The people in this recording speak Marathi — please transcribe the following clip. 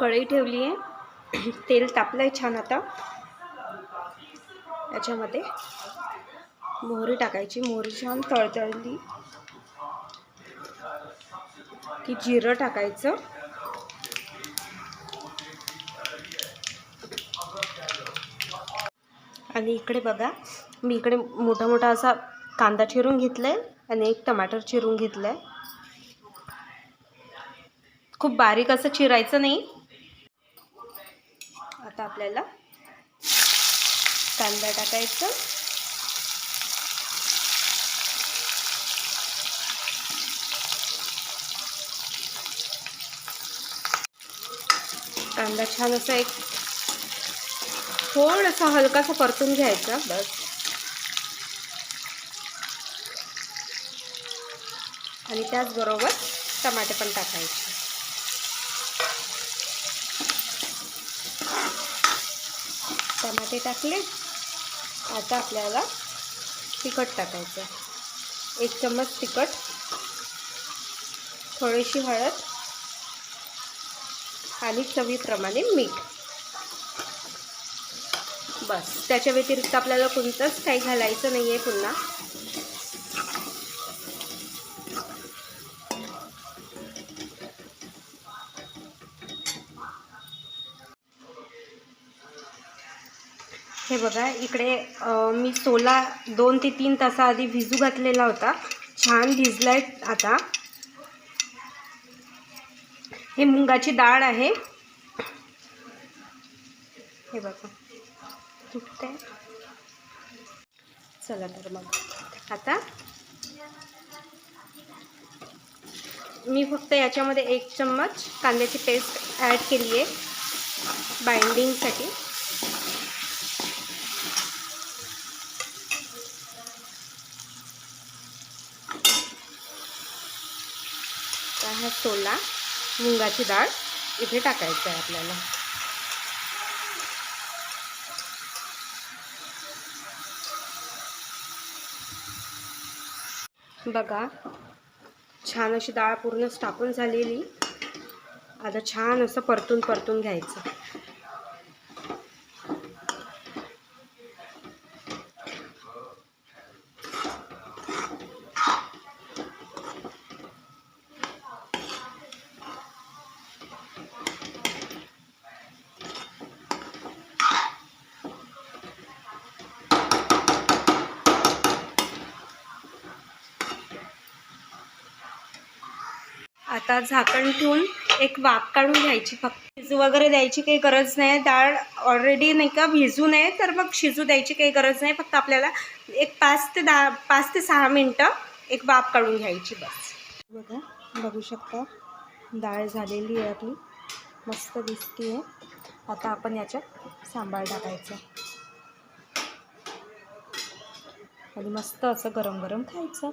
कढई ठेवली आहे. तेल तापलं आहे छान आता. याच्यामध्ये मोहरी टाकायची. मोहरी छान तळतळली. की जिरं टाकायचं. आणि इकडे बघा मी इकडे मोठा मोठा असा कांदा चिरून घेतला आहे आणि एक टमाटर चिरून घेतलं आहे खूप बारीक असं चिरायचं नाही. आता आपल्याला कांदा टाकायचं. कांदा छान असा एक थोडासा हलकासा परतून घ्यायचा बस. आणि त्याचबरोबर टमाटे पण टाकायचे. टमाटे टाकले. आता आपल्याला तिखट टाकायचं एक चम्मच तिखट थोडीशी हळद आणि चवीप्रमाणे मीठ. बस. त्याच्या व्यतिरिक्त आपल्याला कोणतंच काही घालायचं नाही आहे पुन्हा. हे बघा इकडे मी सोला दोन ते तीन तासाआधी भिजू घातलेला होता. छान भिजलाय आता. हे मुंगाची डाळ आहे. हे बघा तुटते चला तर मग. आता मी फक्त याच्यामध्ये एक चम्मच कांद्याची पेस्ट ॲड केली आहे बाइंडिंगसाठी. हा सोला मुंगाची डाळ इथे टाकायचं आहे आपल्याला. बघा छान अशी डाळ पूर्ण टाकून झालेली. आता छान असं परतून परतून घ्यायचं. आता झाकण ठेवून एक वाफ काढून घ्यायची फक्त. शिजू वगैरे द्यायची काही गरज नाही. डाळ ऑलरेडी नाही का भिजू नये तर मग शिजू द्यायची काही गरज नाही. फक्त आपल्याला एक पाच ते दहा पाच ते सहा मिनटं एक वाफ काढून घ्यायची बस. बघा बघू शकता डाळ झालेली आहे आपली. मस्त दिसते आहे आता आपण याच्यात सांबार टाकायचं. आणि मस्त असं गरम गरम खायचं.